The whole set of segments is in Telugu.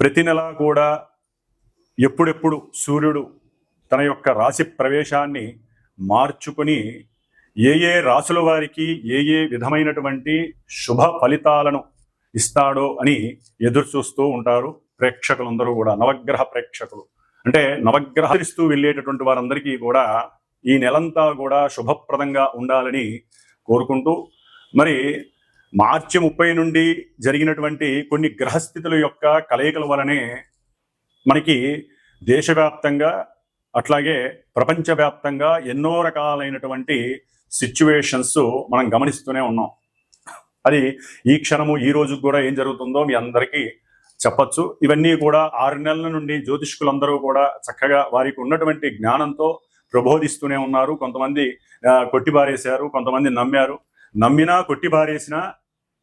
ప్రతి నెలా కూడా ఎప్పుడెప్పుడు సూర్యుడు తన యొక్క రాశి ప్రవేశాన్ని మార్చుకుని ఏ ఏ రాసుల వారికి ఏ ఏ విధమైనటువంటి శుభ ఫలితాలను ఇస్తాడో అని ఎదురు చూస్తూ ఉంటారు ప్రేక్షకులందరూ కూడా నవగ్రహ ప్రేక్షకులు. అంటే నవగ్రహరిస్తూ వెళ్ళేటటువంటి వారందరికీ కూడా ఈ నెలంతా కూడా శుభప్రదంగా ఉండాలని కోరుకుంటూ మరి మార్చి ముప్పై నుండి జరిగినటువంటి కొన్ని గ్రహస్థితుల యొక్క కలయికల వలనే మనకి దేశవ్యాప్తంగా అట్లాగే ప్రపంచవ్యాప్తంగా ఎన్నో రకాలైనటువంటి సిచ్యువేషన్స్ మనం గమనిస్తూనే ఉన్నాం. అది ఈ క్షణము ఈ రోజు కూడా ఏం జరుగుతుందో మీ అందరికీ చెప్పచ్చు. ఇవన్నీ కూడా ఆరు నెలల నుండి జ్యోతిష్కులందరూ కూడా చక్కగా వారికి ఉన్నటువంటి జ్ఞానంతో ప్రబోధిస్తూనే ఉన్నారు. కొంతమంది కొట్టిబారేశారు కొంతమంది నమ్మారు. నమ్మినా కొట్టిబారేసినా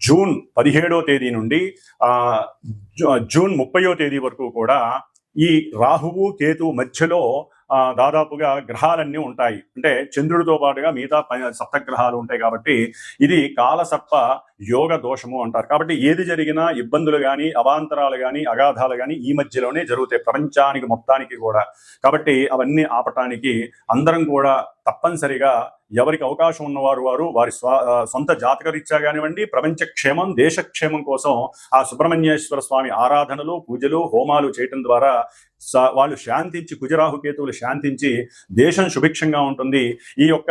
జూన్ పదిహేడో తేదీ నుండి ఆ జూ- జూన్ ముప్పయో తేదీ వరకు కూడా ఈ రాహువు కేతు మధ్యలో ఆ, దాదాపుగా గ్రహాలన్నీ ఉంటాయి. అంటే చంద్రుడితో పాటుగా మిగతా సప్త సప్తగ్రహాలు ఉంటాయి కాబట్టి ఇది కాలసర్ప యోగ దోషము అంటారు. కాబట్టి ఏది జరిగినా ఇబ్బందులు కానీ అవాంతరాలు కానీ అగాధాలు కానీ ఈ మధ్యలోనే జరుగుతాయి ప్రపంచానికి మొత్తానికి కూడా. కాబట్టి అవన్నీ ఆపటానికి అందరం కూడా తప్పనిసరిగా ఎవరికి అవకాశం ఉన్నవారు వారు వారి స్వ సొంత జాతకరీత్యా కానివ్వండి ప్రపంచ క్షేమం దేశక్షేమం కోసం ఆ సుబ్రహ్మణ్యేశ్వర స్వామి ఆరాధనలు పూజలు హోమాలు చేయటం ద్వారా వాళ్ళు శాంతించి కుజరాహుకేతువులు శాంతించి దేశం సుభిక్షంగా ఉంటుంది. ఈ యొక్క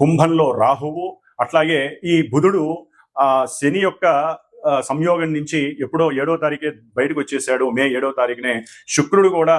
కుంభంలో రాహువు అట్లాగే ఈ బుధుడు ఆ శని యొక్క సంయోగం నుంచి ఎప్పుడో ఏడో తారీఖే బయటకు వచ్చేసాడు మే ఏడో తారీఖునే శుక్రుడు కూడా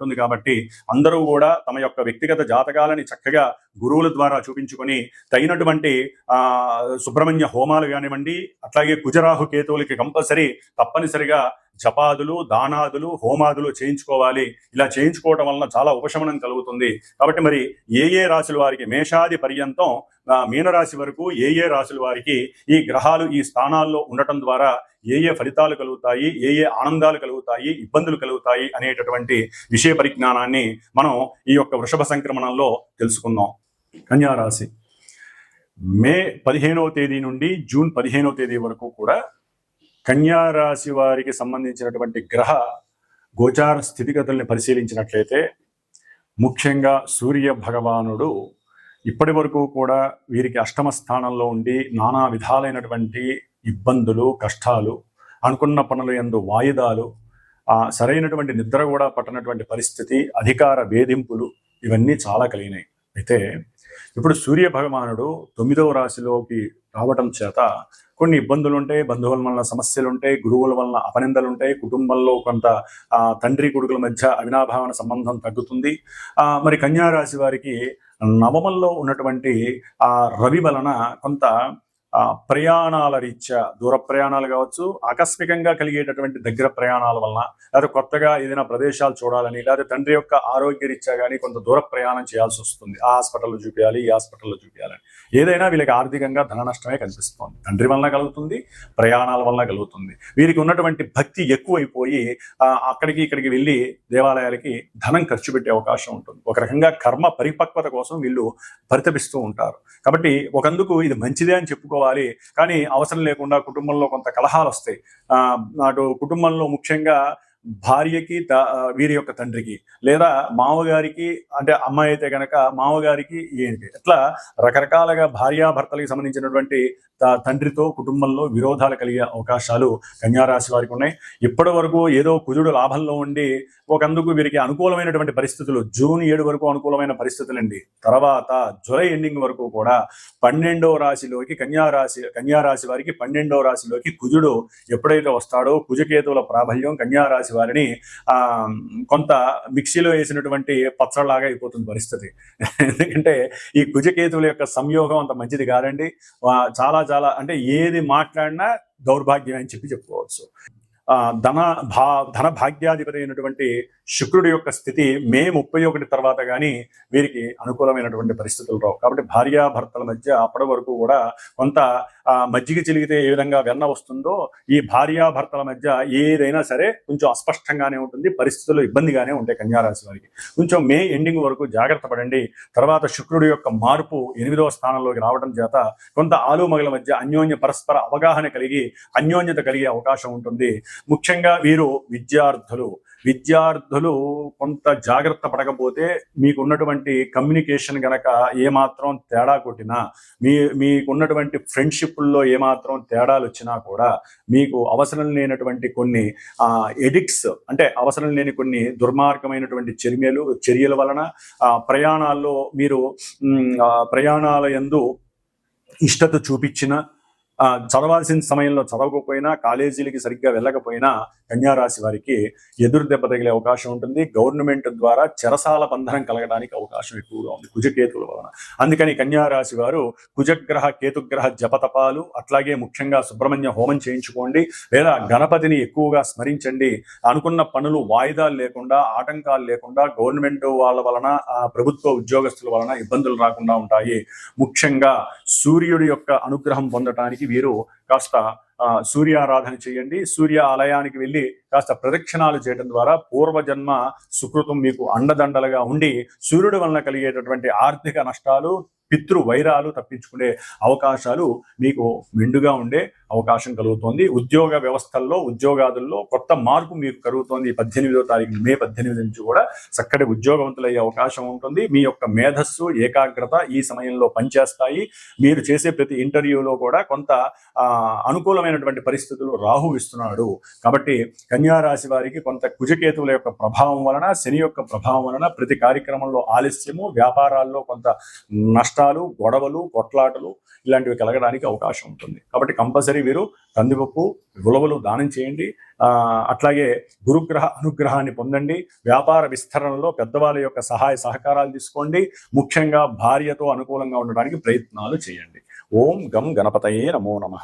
కాబట్టి అందరూ కూడా తమ యొక్క వ్యక్తిగత జాతకాలని చక్కగా గురువుల ద్వారా చూపించుకొని తగినటువంటి సుబ్రహ్మణ్య హోమాలు కానివ్వండి అట్లాగే కుజరాహు కేతువులకి కంపల్సరీ తప్పనిసరిగా జపాదులు దానాదులు హోమాదులు చేయించుకోవాలి. ఇలా చేయించుకోవటం వలన చాలా ఉపశమనం కలుగుతుంది. కాబట్టి మరి ఏ ఏ రాశుల వారికి మేషాది పర్యంతం మీనరాశి వరకు ఏ ఏ రాశుల వారికి ఈ గ్రహాలు ఈ స్థానాల్లో ఉండటం ద్వారా ఏ ఏ ఫలితాలు కలుగుతాయి ఏ ఏ ఆనందాలు కలుగుతాయి ఇబ్బందులు కలుగుతాయి అనేటటువంటి విషయ పరిజ్ఞానాన్ని మనం ఈ యొక్క వృషభ సంక్రమణంలో తెలుసుకుందాం. కన్యారాశి మే పదిహేనవ తేదీ నుండి జూన్ పదిహేనవ తేదీ వరకు కూడా కన్యారాశి వారికి సంబంధించినటువంటి గ్రహ గోచార స్థితిగతుల్ని పరిశీలించినట్లయితే ముఖ్యంగా సూర్య భగవానుడు ఇప్పటి వరకు కూడా వీరికి అష్టమ స్థానంలో ఉండి నానా విధాలైనటువంటి ఇబ్బందులు కష్టాలు అనుకున్న పనులు ఎందు వాయిదాలు సరైనటువంటి నిద్ర కూడా పట్టనటువంటి పరిస్థితి అధికార వేధింపులు ఇవన్నీ చాలా కలిగినాయి. అయితే ఇప్పుడు సూర్య భగవానుడు తొమ్మిదవ రాశిలోకి రావటం చేత కొన్ని ఇబ్బందులు ఉంటాయి బంధువుల వలన సమస్యలు ఉంటాయి గురువుల వలన అపనిందలు ఉంటాయి కుటుంబంలో కొంత తండ్రి కొడుకుల మధ్య అవినాభావన సంబంధం తగ్గుతుంది. మరి కన్యారాశి వారికి నవమంలో ఉన్నటువంటి ఆ రవి వలన కొంత ప్రయాణాల రీత్యా దూర ప్రయాణాలు కావచ్చు ఆకస్మికంగా కలిగేటటువంటి దగ్గర ప్రయాణాల వలన లేదా కొత్తగా ఏదైనా ప్రదేశాలు చూడాలని లేదా తండ్రి యొక్క ఆరోగ్య రీత్యా కానీ కొంత దూర ప్రయాణం చేయాల్సి వస్తుంది. ఆ హాస్పిటల్లో చూపించాలి ఈ హాస్పిటల్లో చూపించాలని ఏదైనా వీళ్ళకి ఆర్థికంగా ధన నష్టమే కనిపిస్తుంది. తండ్రి వలన కలుగుతుంది ప్రయాణాల వలన కలుగుతుంది. వీరికి ఉన్నటువంటి భక్తి ఎక్కువైపోయి అక్కడికి ఇక్కడికి వెళ్ళి దేవాలయాలకి ధనం ఖర్చు పెట్టే అవకాశం ఉంటుంది. ఒక రకంగా కర్మ పరిపక్వత కోసం వీళ్ళు పరితపిస్తూ ఉంటారు. కాబట్టి ఒకందుకు ఇది మంచిదే అని చెప్పుకోవాలి. కానీ అవసరం లేకుండా కుటుంబంలో కొంత కలహాలు వస్తాయి ఆ, అటు కుటుంబంలో ముఖ్యంగా భార్యకి వీరి యొక్క తండ్రికి లేదా మామగారికి అంటే అమ్మాయి అయితే గనక మామగారికి ఏంటి ఇట్లా రకరకాలుగా భార్యాభర్తలకు సంబంధించినటువంటి తండ్రితో కుటుంబంలో విరోధాలు కలిగే అవకాశాలు కన్యారాశి వారికి ఉన్నాయి. ఇప్పటి వరకు ఏదో కుజుడు లాభంలో ఉండి ఒకందుకు వీరికి అనుకూలమైనటువంటి పరిస్థితులు జూన్ ఏడు వరకు అనుకూలమైన పరిస్థితులండి. తర్వాత జూలై ఎండింగ్ వరకు కూడా పన్నెండవ రాశిలోకి కన్యా రాశి కన్యా రాశి వారికి పన్నెండవ రాశిలోకి కుజుడు ఎప్పుడైతే వస్తాడో కుజకేతువుల ప్రాబల్యం కన్యారాశి రాశి వారిని ఆ కొంత మిక్సీలో వేసినటువంటి పచ్చళ్ళలాగా అయిపోతుంది పరిస్థితి. ఎందుకంటే ఈ కుజకేతువుల యొక్క సంయోగం అంత మంచిది కాదండి. చాలా చాలా అంటే ఏది మాట్లాడినా దౌర్భాగ్యం అని చెప్పి చెప్పుకోవచ్చు. ఆ ధన భా ధన భాగ్యాధిపతి అయినటువంటి శుక్రుడి యొక్క స్థితి మే ముప్పై ఒకటి తర్వాత కానీ వీరికి అనుకూలమైనటువంటి పరిస్థితులు రావు. కాబట్టి భార్యాభర్తల మధ్య అప్పటి వరకు కూడా కొంత మజ్జిగ చిలిగితే ఏ విధంగా వెన్న వస్తుందో ఈ భార్యాభర్తల మధ్య ఏదైనా సరే కొంచెం అస్పష్టంగానే ఉంటుంది పరిస్థితులు ఇబ్బందిగానే ఉంటాయి కన్యారాశి వారికి. కొంచెం మే ఎండింగ్ వరకు జాగ్రత్త పడండి. తర్వాత శుక్రుడి యొక్క మార్పు ఎనిమిదవ స్థానంలోకి రావడం చేత కొంత ఆలుమగల మధ్య అన్యోన్య పరస్పర అవగాహన కలిగి అన్యోన్యత కలిగే అవకాశం ఉంటుంది. ముఖ్యంగా వీరు విద్యార్థులు. విద్యార్థులు కొంత జాగ్రత్త పడకపోతే మీకున్నటువంటి కమ్యూనికేషన్ గనక ఏమాత్రం తేడా కొట్టినా మీ మీకున్నటువంటి ఫ్రెండ్షిప్ల్లో ఏమాత్రం తేడాలు వచ్చినా కూడా మీకు అవసరం లేనటువంటి కొన్ని ఎడిక్ట్స్ అంటే అవసరం లేని కొన్ని దుర్మార్గమైనటువంటి చర్యలు చర్యల వలన ప్రయాణాల్లో మీరు ప్రయాణాల యందు ఇష్టత చూపించిన చదవాల్సిన సమయంలో చదవకపోయినా కాలేజీలకి సరిగ్గా వెళ్ళకపోయినా కన్యారాశి వారికి ఎదురు దెబ్బ తగిలే అవకాశం ఉంటుంది. గవర్నమెంట్ ద్వారా చెరసాల బంధనం కలగడానికి అవకాశం ఎక్కువగా ఉంది. కుజకేతువుల వలన. అందుకని కన్యారాశి వారు కుజగ్రహ కేతుగ్రహ జపతపాలు అట్లాగే ముఖ్యంగా సుబ్రహ్మణ్య హోమం చేయించుకోండి. లేదా గణపతిని ఎక్కువగా స్మరించండి. అనుకున్న పనులు వాయిదాలు లేకుండా ఆటంకాలు లేకుండా గవర్నమెంట్ వాళ్ళ వలన ప్రభుత్వ ఉద్యోగస్తుల వలన ఇబ్బందులు రాకుండా ఉంటాయి. ముఖ్యంగా సూర్యుడి యొక్క అనుగ్రహం పొందటానికి వీరు కాస్త ఆ, సూర్యారాధన చేయండి. సూర్య ఆలయానికి వెళ్ళి కాస్త ప్రదక్షిణాలు చేయడం ద్వారా పూర్వజన్మ సుకృతం మీకు అండదండలుగా ఉండి సూర్యుడి వలన కలిగేటటువంటి ఆర్థిక నష్టాలు పితృ వైరాలు తప్పించుకునే అవకాశాలు మీకు మెండుగా ఉండే అవకాశం కలుగుతోంది. ఉద్యోగ వ్యవస్థల్లో ఉద్యోగాదుల్లో కొత్త మార్పు మీకు కలుగుతోంది. పద్దెనిమిదో తారీఖు మే పద్దెనిమిది నుంచి కూడా చక్కటి ఉద్యోగవంతులయ్యే అవకాశం ఉంటుంది. మీ యొక్క మేధస్సు ఏకాగ్రత ఈ సమయంలో పనిచేస్తాయి. మీరు చేసే ప్రతి ఇంటర్వ్యూలో కూడా కొంత ఆ, అనుకూలమైనటువంటి పరిస్థితులు రాహు ఇస్తున్నాడు. కాబట్టి కన్యా రాశి వారికి కొంత కుజకేతువుల యొక్క ప్రభావం వలన శని యొక్క ప్రభావం వలన ప్రతి కార్యక్రమంలో ఆలస్యము వ్యాపారాల్లో కొంత నష్టాలు గొడవలు కొట్లాటలు ఇలాంటివి కలగడానికి అవకాశం ఉంటుంది. కాబట్టి కంపల్సరీ మీరు కందిపప్పు ఉలవలు దానం చేయండి. ఆ, అట్లాగే గురుగ్రహ అనుగ్రహాన్ని పొందండి. వ్యాపార విస్తరణలో పెద్దవాళ్ళ యొక్క సహాయ సహకారాలు తీసుకోండి. ముఖ్యంగా భార్యతో అనుకూలంగా ఉండడానికి ప్రయత్నాలు చేయండి. ఓం గం గణపతయే నమో నమ.